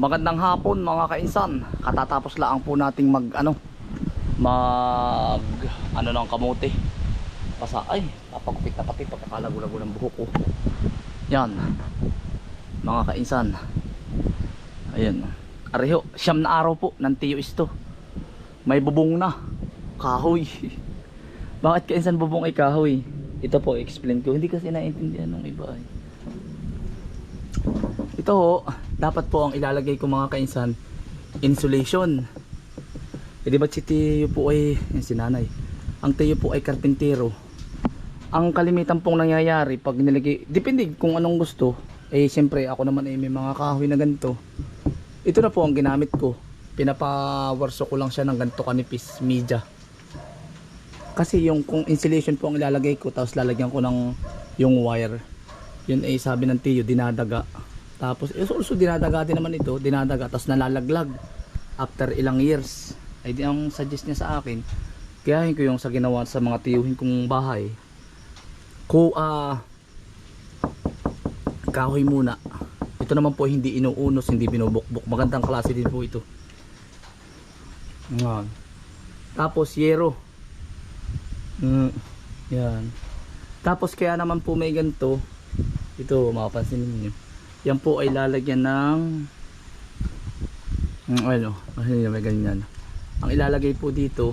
Magandang hapon mga kainsan. Katatapos lang po nating mag ano mag ano ng kamote. Basa ay, papagupit na pati pagkakalago-lago ng buhok ko. Yan. Mga kainsan. Ayan. Areho, siyam na araw po ng tiyo isto. May bubong na. Kahoy. Bakit kainsan bubong ay kahoy? Ito po, explain ko. Hindi kasi naiintindihan ng iba ay. Ito ho, dapat po ang ilalagay ko mga kainsan, insulation. E di ba si Tiyo po ay, yan si nanay, ang Tiyo po ay karpintero. Ang kalimitan pong nangyayari pag nilagay, depende kung anong gusto, eh siyempre ako naman ay may mga kahoy na ganito. Ito na po ang ginamit ko. Pinapawarso ko lang siya ng ganito kanipis, media. Kasi yung kung insulation po ang ilalagay ko, tapos lalagyan ko ng yung wire. Yun ay sabi ng Tiyo, dinadaga. Tapos, eh, also dinadaga din naman ito, dinadaga, tapos nalalaglag after ilang years. Ay di ang suggest niya sa akin, kaya ko yung sa ginawa sa mga tiyuhin kong bahay. Ko, ah, kahoy muna. Ito naman po hindi inuunos, hindi binubukbok. Magandang klase din po ito. Yan. Tapos yero. Mm, yan. Tapos kaya naman po may ganito. Ito, mapapansin niyo. Yan po ay lalagyan ng mm, ano, kasi may ganyan. Ang ilalagay po dito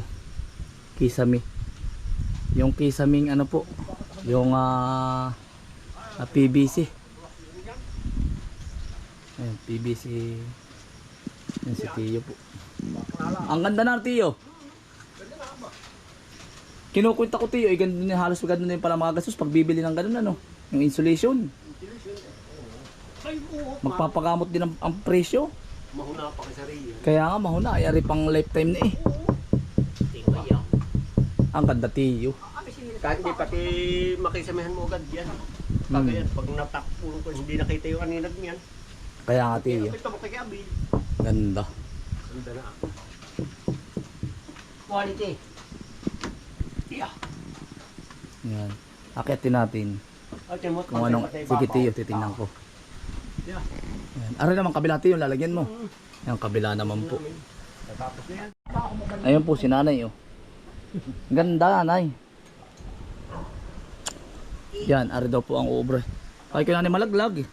kisame. Yung kisaming ano po, yung ah ah, PVC. Ayan, PVC. Yan si Tiyo po. Ang ganda na Tiyo. Kinukwenta ko Tiyo, eh, ganun din, halos ganun din pala mga gastos pag bibili ng ganun ano, yung insulation. Magpapagamot din ang, ang presyo. Mahuna pa kay Sariya. Kaya nga mahuna, ay ari pang lifetime na eh. Tingnan Ang ganda Tiyo. Kahit hindi pati makisamahan mo agad yan. Hmm. Kagayan, pag natakpo ko, hindi nakita yung kaninag niyan. Kaya nga Tiyo. Ito mo kay Gabi. Ganda. Ganda na. Quality. Yeah. Yan. Akitin natin. Kung anong, sige Tiyo, titingnan ko. Yeah. Yan. Ari naman kabila Tiyo, lalagyan mo. Yan, kabila naman po. Tapos na yan. Ayun po si nanay oh. Ganda nanay. Yan, ari daw po ang ubre. Ay kaya nanay malaglag eh.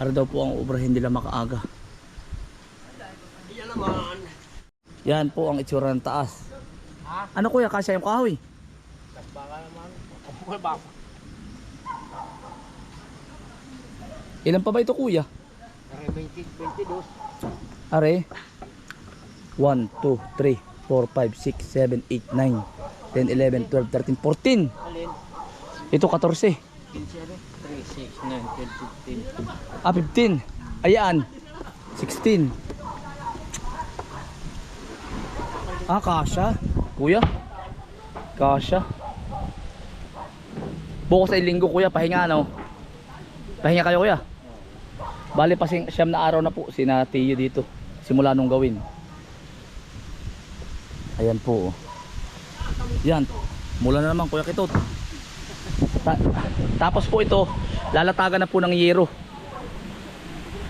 Ari daw po ang ubre, hindi lang makaaga. Yan naman. Yan po ang itsura ng taas. Ano kuya, kasya yung kahoy? Baka naman. Okay ba? Ilan pa ba ito kuya? Kaya 20, 22. Are. 1, 2, 3, 4, 5, 6, 7, 8, 9, 10, 11, 12, 13, 14. Alin? Ito 14. 15, 3, 6, 9, 10, 15. Ah, 15. Ayan. 16. Ah, kasha. Kuya. Kasha. Bukas ay linggo kuya, pahinga no. Pahinga kayo kuya. Bali pa sing siyam na araw na po si Tiyo dito. Simula nung gawin. Ayan po. oh. Yan. Mula na naman kuya Kitot. Ta- tapos po ito, lalatagan na po ng yero.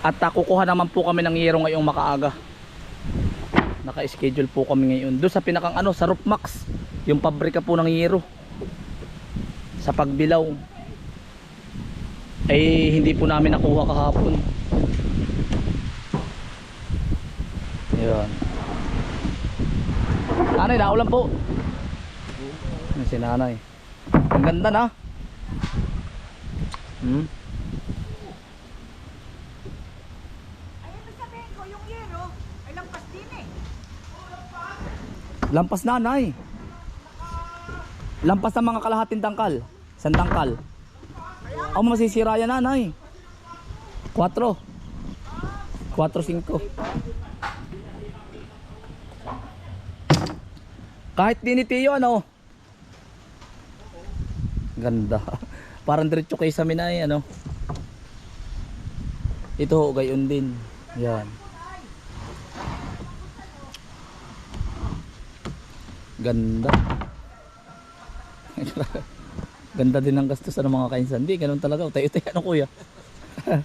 At uh, kukuha naman po kami ng yero ngayong makaaga. Naka-schedule po kami ngayon. Doon sa pinakang ano, sa Roofmax. Yung pabrika po ng yero. Sa pagbilaw. Eh, hindi po namin nakuha kahapon. Yun. Nanay, naulan po. Yan si nanay. Ang ganda na. Hmm? Lampas nanay. Lampas ng mga kalahating tangkal. Isang tangkal. Ako masisira yan nanay. 4. 4, 5. Kahit dinitiyo ano. Ganda. Parang diretso kay sa minay ano. Ito ho, gayon din. Yan. Ganda. Ganda din ang gastos ng mga kainsan. Hindi, ganun talaga. Tayo-tayo ano kuya.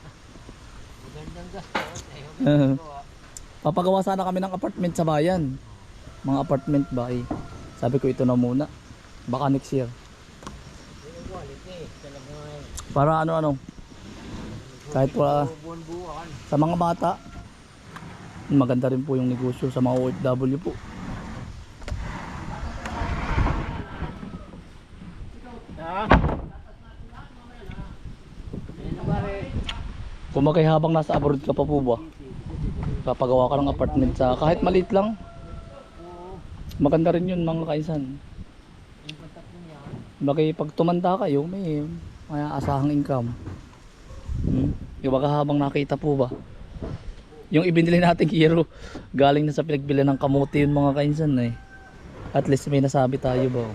papagawa sana kami ng apartment sa bayan. Mga apartment ba eh. Sabi ko ito na muna. Baka next year. Para ano ano. Kahit wala sa mga bata. Maganda rin po yung negosyo sa mga OFW po. Magkay habang nasa abroad ka pa po ba? Papagawa ka ng apartment sa kahit maliit lang. Maganda rin yun mga kaisan. Bagay pag tumanda kayo, may may asahang income. Hmm? Yung baka habang nakita po ba? Yung ibinili nating hero, galing na sa pinagbili ng kamote yun mga kainsan eh. At least may nasabi tayo ba.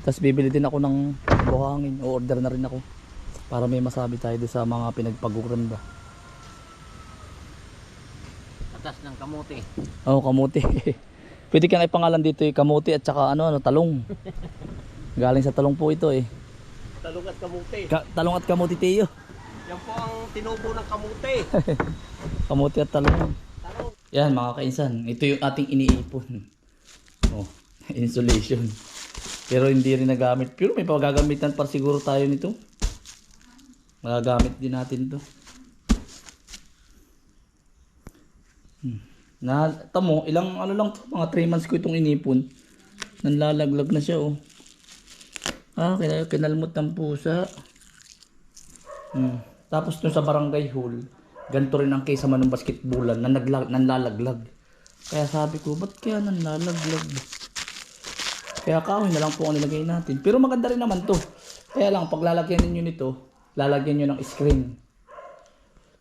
Tapos bibili din ako ng buhangin. O order na rin ako. Para may masabi tayo doon sa mga pinagpaguran ba. Atas ng kamuti. Oo, kamote. Pwede ka na ipangalan dito eh, kamote at saka ano, ano, talong. Galing sa talong po ito eh. Talong at kamuti. Ka- talong at kamote tiyo. Yan po ang tinubo ng kamuti. Kamote at talong. Yan mga kainsan, ito yung ating iniipon. Oh, insulation. Pero hindi rin nagamit. Pero may pagagamitan pa siguro tayo nito. Magagamit din natin to. Hmm. Na, tamo, ilang ano lang to, mga 3 months ko itong inipon. Nanlalaglag na siya oh. Ah, kina- kinalmot ng pusa. Hmm. Tapos dun sa barangay hall, ganito rin ang case naman ng basketballan na nagla- nanlalaglag. Kaya sabi ko, ba't kaya nanlalaglag? Kaya kahoy na lang po ang nilagay natin. Pero maganda rin naman to. Kaya lang, pag lalagyan ninyo nito, lalagyan nyo ng screen.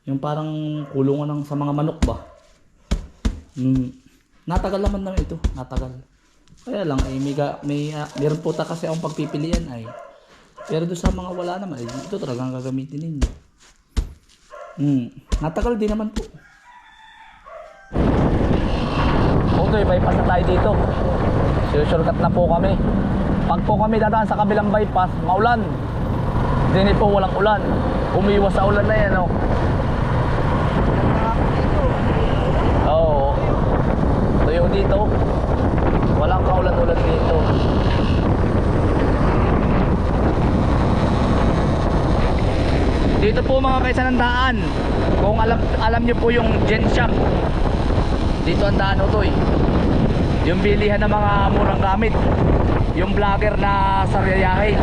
Yung parang kulungan ng sa mga manok ba? Hmm. Natagal naman naman ito. Natagal. Kaya lang, ay may, ga- may, ah, meron po ta kasi akong pagpipilian ay. Pero doon sa mga wala naman, ay, ito talagang gagamitin ninyo. Hmm. Natagal din naman po. Okay, bypass na tayo dito. Shortcut na po kami. Pag po kami dadaan sa kabilang bypass, maulan. Hindi po walang ulan. Umiwas sa ulan na yan, oh. Oo. Tuyo dito. Walang kaulan-ulan dito. Dito po mga kaysa ng daan. Kung alam alam niyo po yung Gen Shop. Dito ang daan utoy. Yung bilihan ng mga murang gamit. Yung vlogger na saryayahe.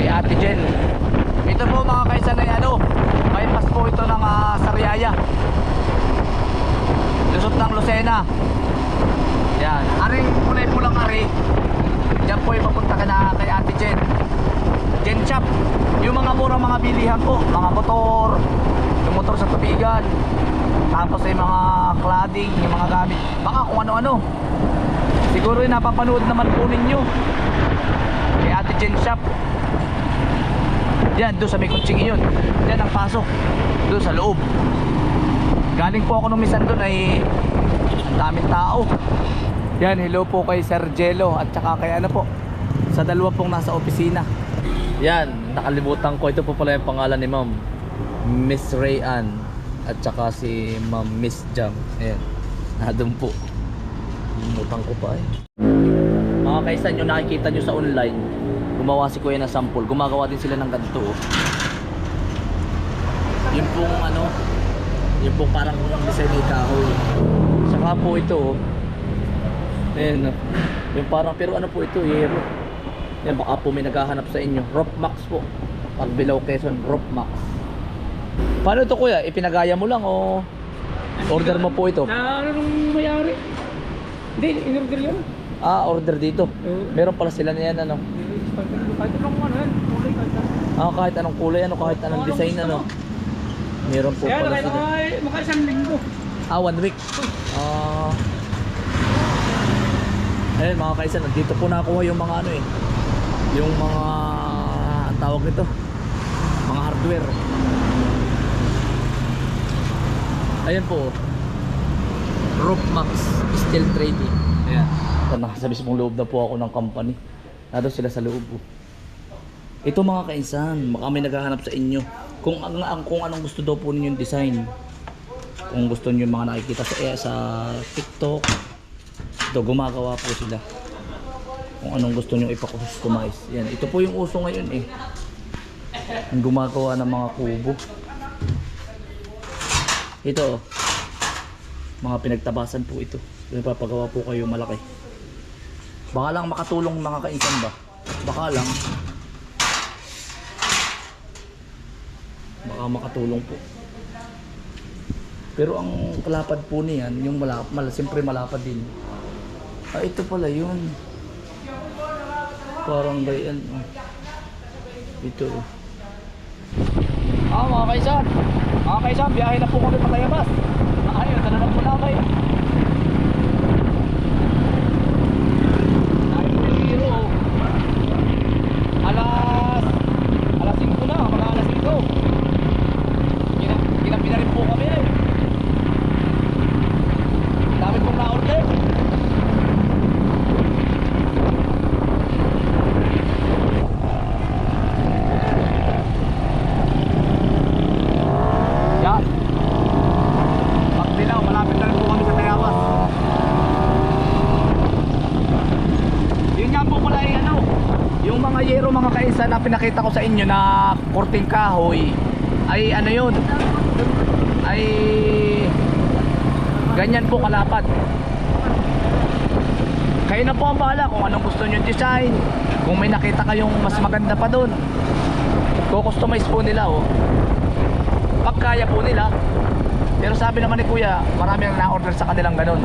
Kay Ate Jen. Ito po mga kaysa na ano, bypass po ito ng ah, Sariaya. Lusot ng Lucena. Yan. Aring kulay pulang ari. Diyan po yung papunta ka na kay Ate Jen. Jen Shop. Yung mga bilihan po. Mga motor. Yung motor sa tubigan. Tapos ay mga cladding, yung mga gamit. Baka kung ano-ano. Siguro yung napapanood naman po ninyo. Kay Ate Jen Shop. Yan, doon sa may kutsing yun. Yan ang pasok. Doon sa loob. Galing po ako nung misan doon ay daming tao. Yan, hello po kay Sir Jello at saka kay ano po sa dalawa pong nasa opisina. Yan, nakalimutan ko. Ito po pala yung pangalan ni Ma'am. Miss Ray Ann at saka si Ma'am Miss Jam. Ayan, nandun po. Limutan ko pa eh. Mga kaisan yung nakikita nyo sa online, gumawa si Kuya ng sample. Gumagawa din sila ng ganito. oh. Yung pong ano, yung pong parang design ni kahoy. Saka po ito oh. Ayan oh. Yung parang, pero ano po ito, yero. Yan, baka po may naghahanap sa inyo. Rock Max po. Pag below Quezon, Rock Max. Paano ito kuya? Ipinagaya mo lang o order mo po ito? Na ano nung mayari? Hindi, in-order yun. Ah, order dito. Oo. Meron pala sila na yan ano. Kahit anong ano yan, kulay kahit ano. Ah, kahit anong kulay, ano, kahit anong design, ano. Meron po Kaya pala nakita sila. ko ay maka isang linggo. Ah, one week. Ah. Ayun mga kaisan, dito po nakuha yung mga ano eh. Yung mga, ang tawag nito, mga hardware. Ayan po. Rope Max Steel Trading. Ayan. Nasa mismong loob na po ako ng company. Nado sila sa loob. oh. Ito mga kainsan, may naghahanap sa inyo. Kung ang, ang kung anong gusto daw po ninyong design. Kung gusto niyo mga nakikita sa eh, sa TikTok, ito gumagawa po sila. Kung anong gusto niyo ipa-customize. Yan, ito po yung uso ngayon eh. Yung gumagawa ng mga kubo. Ito oh. Mga pinagtabasan po ito. Napapagawa po kayo malaki. Baka lang makatulong mga kainsan ba? Baka lang. Baka makatulong po. Pero ang kalapad po niyan, yung malapad, mal, siyempre malapad din. Ah, ito pala yun. Parang gayan. Oh. Ito. oh. Ah, mga kaisan. Mga kaisan, biyahe na po kami patayabas. Ayun, tala na po namin. Ay, biro. Alas alas 5 na, mga alas 5. Kina, kinapi na rin po kami eh. Dami pong na-order. Yan. Pag dilaw, malapit na rin po kami sa Tayawas. Yun nga po pala ay ano, yung mga yero mga kaisa na pinakita ko sa inyo na korting kahoy ay ano yun? Ay ganyan po kalapad kayo na po ang bahala kung anong gusto nyo design. Kung may nakita kayong mas maganda pa doon kukustomize po nila oh. Pag kaya po nila. Pero sabi naman ni kuya marami ang na-order sa kanilang ganun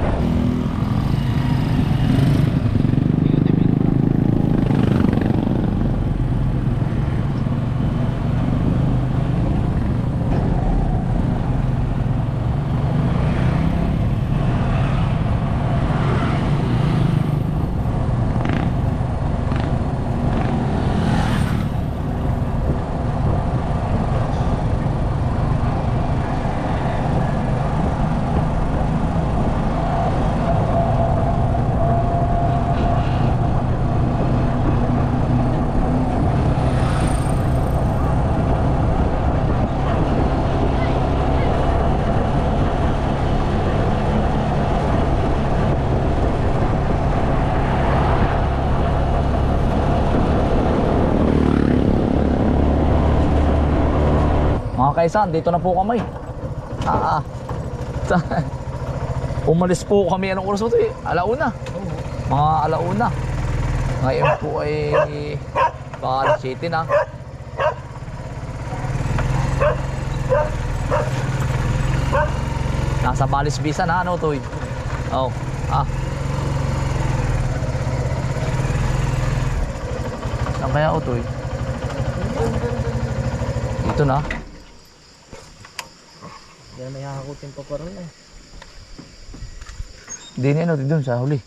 Kaisan, dito na po kami. Ah, ah. Umalis po kami anong oras po ito eh? Alauna. Mga alauna. Ngayon po ay baka alas 7 na. Nasa Balis Bisa na ano to. Oh, ah. Saan kaya o to eh? Dito na. Yan may hakutin pa pa rin eh. Hindi na ano, doon sa huli.